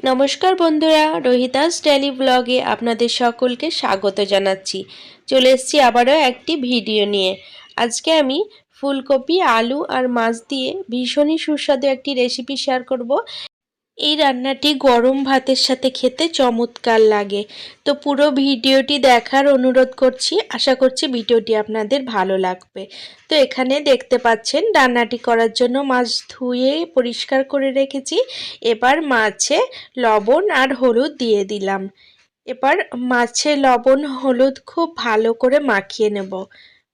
নমস্কার বন্ধুরা, রোহিতাস ডেলি ব্লগে আপনাদের সকলকে স্বাগত জানাচ্ছি। চলে এসছি আবারও একটি ভিডিও নিয়ে। আজকে আমি ফুলকপি, আলু আর মাছ দিয়ে ভীষণই সুস্বাদু একটি রেসিপি শেয়ার করব। এই রান্নাটি গরম ভাতের সাথে খেতে চমৎকার লাগে। তো পুরো ভিডিওটি দেখার অনুরোধ করছি। আশা করছি ভিডিওটি আপনাদের ভালো লাগবে। তো এখানে দেখতে পাচ্ছেন, রান্নাটি করার জন্য মাছ ধুয়ে পরিষ্কার করে রেখেছি। এবার মাছে লবণ আর হলুদ দিয়ে দিলাম। এবার মাছে লবণ হলুদ খুব ভালো করে মাখিয়ে নেব।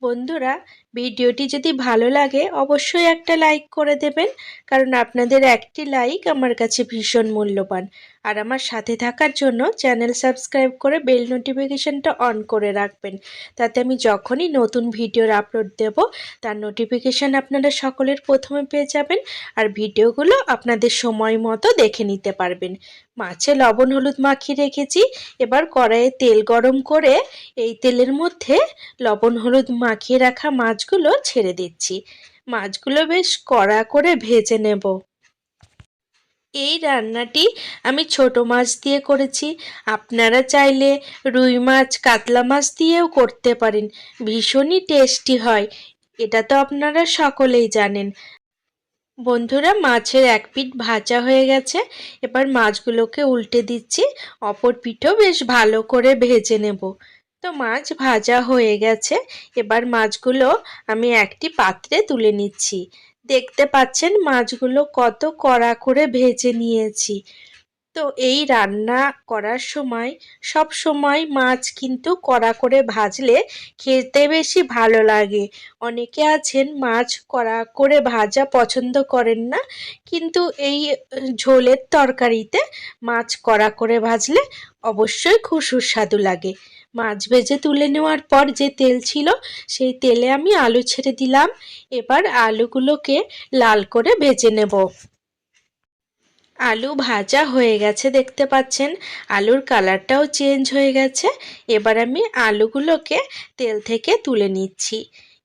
বন্ধুরা ভিডিওটি যদি ভালো লাগে, অবশ্যই একটা লাইক করে দেবেন, কারণ আপনাদের একটি লাইক আমার কাছে ভীষণ মূল্যবান। আর আমার সাথে থাকার জন্য চ্যানেল সাবস্ক্রাইব করে বেল নোটিফিকেশানটা অন করে রাখবেন। তাতে আমি যখনই নতুন ভিডিওর আপলোড দেব, তার নোটিফিকেশান আপনারা সকলের প্রথমে পেয়ে যাবেন, আর ভিডিওগুলো আপনাদের সময় মতো দেখে নিতে পারবেন। মাছে লবণ হলুদ মাখিয়ে রেখেছি, এবার কড়াইয়ে তেল গরম করে এই তেলের মধ্যে লবণ হলুদ মাখিয়ে রাখা মাছগুলো ছেড়ে দিচ্ছি। মাছগুলো বেশ কড়া করে ভেজে নেব। এই রান্নাটি আমি ছোট মাছ দিয়ে করেছি। আপনারা চাইলে রুই মাছ, কাতলা মাছ দিয়েও করতে পারেন। ভীষণই টেস্টি হয়। এটা তো আপনারা সকলেই জানেন। বন্ধুরা, মাছের এক পিঠ ভাজা হয়ে গেছে। এবার মাছগুলোকে উল্টে দিচ্ছি। অপর পিঠও বেশ ভালো করে ভেজে নেব। তো মাছ ভাজা হয়ে গেছে। এবার মাছগুলো আমি একটি পাত্রে তুলে নিচ্ছি। দেখতে পাচ্ছেন মাছগুলো কত কড়া করে ভেজে নিয়েছি। তো এই রান্না করার সময় সব সময় মাছ কিন্তু কড়া করে ভাজলে খেতে বেশি ভালো লাগে। অনেকে আছেন মাছ কড়া করে ভাজা পছন্দ করেন না, কিন্তু এই ঝোলের তরকারিতে মাছ কড়া করে ভাজলে অবশ্যই খুব সুস্বাদু লাগে। মাছ ভেজে তুলে নেওয়ার পর যে তেল ছিল, সেই তেলে আমি আলু ছেড়ে দিলাম। এবার আলুগুলোকে লাল করে ভেজে নেব। আলু ভাজা হয়ে গেছে, দেখতে পাচ্ছেন? আলুর কালারটাও চেঞ্জ হয়ে গেছে। এবার আমি আলুগুলোকে তেল থেকে তুলে নিচ্ছি।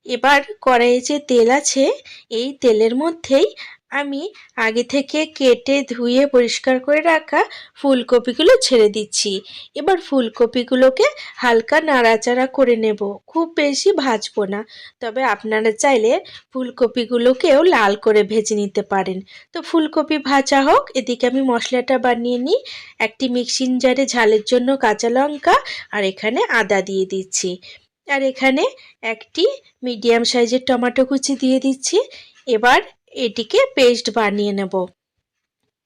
এবার কড়াইয়ে যে তেল আছে, এই তেলের মধ্যেই আমি আগে থেকে কেটে ধুয়ে পরিষ্কার করে রাখা ফুলকপিগুলো ছেড়ে দিচ্ছি। এবার ফুলকপিগুলোকে হালকা নাড়াচাড়া করে নেব। খুব বেশি ভাজবো না। তবে আপনারা চাইলে ফুলকপিগুলোকেও লাল করে ভেজে নিতে পারেন। তো ফুলকপি ভাজা হোক, এদিকে আমি মশলাটা বানিয়ে নিই। একটি মিক্সিং জারে ঝালের জন্য কাঁচা লঙ্কা আর এখানে আদা দিয়ে দিচ্ছি। আর এখানে একটি মিডিয়াম সাইজের টমেটো কুচি দিয়ে দিচ্ছি। এবার এটিকে পেস্ট বানিয়ে নেব।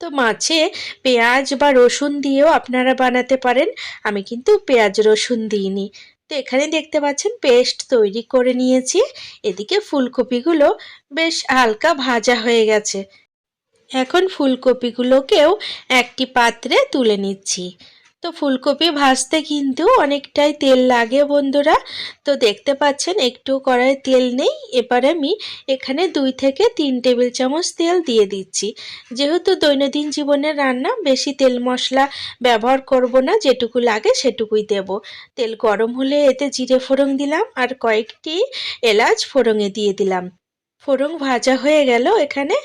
তো মাছে পেঁয়াজ বা রসুন দিয়েও আপনারা বানাতে পারেন। আমি কিন্তু পেঁয়াজ রসুন দিইনি। তো এখানে দেখতে পাচ্ছেন পেস্ট তৈরি করে নিয়েছি। এদিকে ফুলকপিগুলো বেশ হালকা ভাজা হয়ে গেছে। এখন ফুলকপিগুলোকেও একটি পাত্রে তুলে নিচ্ছি। তো ফুলকপি ভাজতে কিন্তু অনেকটাই তেল লাগে বন্ধুরা। তো দেখতে পাচ্ছেন, একটু কড়াই তেল নেই। এবারে আমি এখানে দুই থেকে তিন টেবিল চামচ তেল দিয়ে দিচ্ছি। যেহেতু দৈনন্দিন জীবনের রান্না, বেশি তেল মশলা ব্যবহার করব না, যেটুকু লাগে সেটুকুই দেব। তেল গরম হলে এতে জিরে ফোড়ন দিলাম আর কয়েকটি এলাচ ফোড়ঙে দিয়ে দিলাম। ফোড়ন ভাজা হয়ে গেল এখানে।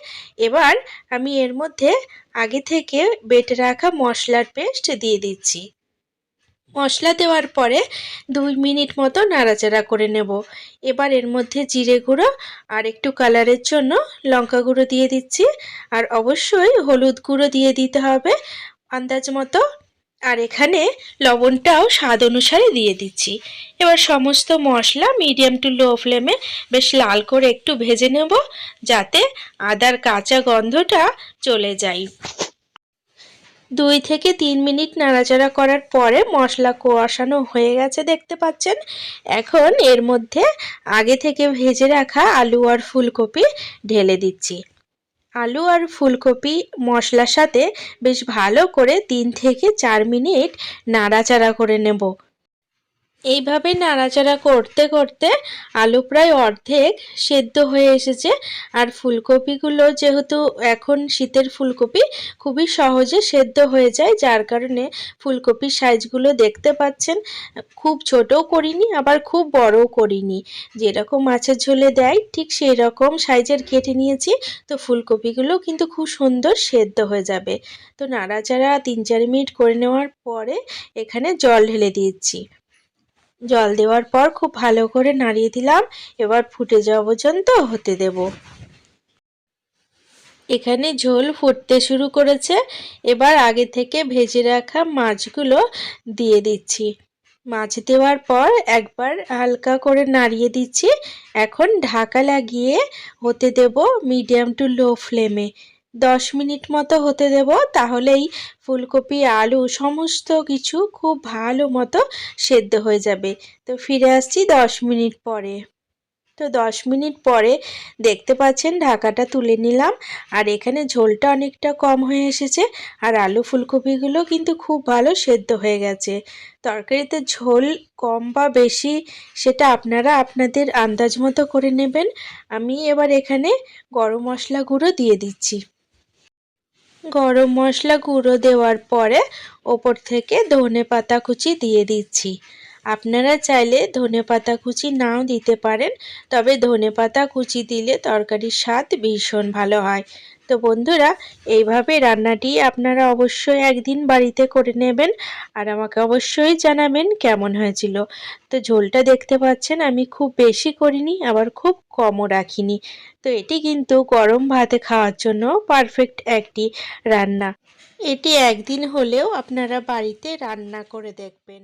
এবার আমি এর মধ্যে আগে থেকে বেটে রাখা মশলার পেস্ট দিয়ে দিচ্ছি। মশলা দেওয়ার পরে দুই মিনিট মতো নাড়াচাড়া করে নেব। এবার এর মধ্যে জিরে গুঁড়ো আর একটু কালারের জন্য লঙ্কা গুঁড়ো দিয়ে দিচ্ছি। আর অবশ্যই হলুদ গুঁড়ো দিয়ে দিতে হবে। আন্দাজ মতো আর এখানে লবণটাও স্বাদ অনুসারে দিয়ে দিচ্ছি। এবার সমস্ত মশলা মিডিয়াম টু লো ফ্লেমে বেশ লাল করে একটু ভেজে নেব, যাতে আদার কাঁচা গন্ধটা চলে যায়। দুই থেকে তিন মিনিট নাড়াচাড়া করার পরে মশলা কষানো হয়ে গেছে, দেখতে পাচ্ছেন? এখন এর মধ্যে আগে থেকে ভেজে রাখা আলু আর ফুলকপি ঢেলে দিচ্ছি। আলু আর ফুলকপি মশলার সাথে বেশ ভালো করে তিন থেকে চার মিনিট নাড়াচাড়া করে নেব। এইভাবে নাড়াচাড়া করতে করতে আলু প্রায় অর্ধেক সেদ্ধ হয়ে এসেছে। আর ফুলকপিগুলো যেহেতু এখন শীতের ফুলকপি, খুবই সহজে সেদ্ধ হয়ে যায়, যার কারণে ফুলকপির সাইজগুলো দেখতে পাচ্ছেন। খুব ছোটও করিনি, আবার খুব বড়ও করিনি। যেরকম মাছের ঝোলে দেয়, ঠিক সেই রকম সাইজের কেটে নিয়েছি। তো ফুলকপিগুলো কিন্তু খুব সুন্দর সেদ্ধ হয়ে যাবে। তো নাড়াচাড়া তিন চার মিনিট করে নেওয়ার পরে এখানে জল ঢেলে দিয়েছি জল দেওয়ার পর খুব ভালো করে নাড়িয়ে দিলাম। এবার ফুটে যাওয়া পর্যন্ত হতে দেব। এখানে ঝোল ফুটতে শুরু করেছে। এবার আগে থেকে ভেজে রাখা মাছগুলো দিয়ে দিচ্ছি। মাছ দেওয়ার পর একবার হালকা করে নাড়িয়ে দিচ্ছি। এখন ঢাকা লাগিয়ে হতে দেব মিডিয়াম টু লো ফ্লেমে। দশ মিনিট মতো হতে দেব, তাহলেই ফুলকপি, আলু, সমস্ত কিছু খুব ভালো মতো সেদ্ধ হয়ে যাবে। তো ফিরে আসছি দশ মিনিট পরে। তো দশ মিনিট পরে দেখতে পাচ্ছেন ঢাকাটা তুলে নিলাম, আর এখানে ঝোলটা অনেকটা কম হয়ে এসেছে, আর আলু ফুলকপিগুলো কিন্তু খুব ভালো সেদ্ধ হয়ে গেছে। তরকারিতে ঝোল কম বা বেশি সেটা আপনারা আপনাদের আন্দাজ মতো করে নেবেন। আমি এবার এখানে গরম মশলা গুঁড়ো দিয়ে দিচ্ছি। গরম মশলা গুঁড়ো দেওয়ার পরে ওপর থেকে ধনে পাতা কুচি দিয়ে দিচ্ছি। আপনারা চাইলে ধনে পাতা কুচি নাও দিতে পারেন, তবে ধনে পাতা কুচি দিলে তরকারির স্বাদ ভীষণ ভালো হয়। তো বন্ধুরা, এইভাবে রান্নাটি আপনারা অবশ্যই একদিন বাড়িতে করে নেবেন আর আমাকে অবশ্যই জানাবেন কেমন হয়েছিল। তো ঝোলটা দেখতে পাচ্ছেন, আমি খুব বেশি করিনি, আবার খুব কমও রাখিনি। তো এটি কিন্তু গরম ভাতে খাওয়ার জন্য পারফেক্ট একটি রান্না। এটি একদিন হলেও আপনারা বাড়িতে রান্না করে দেখবেন।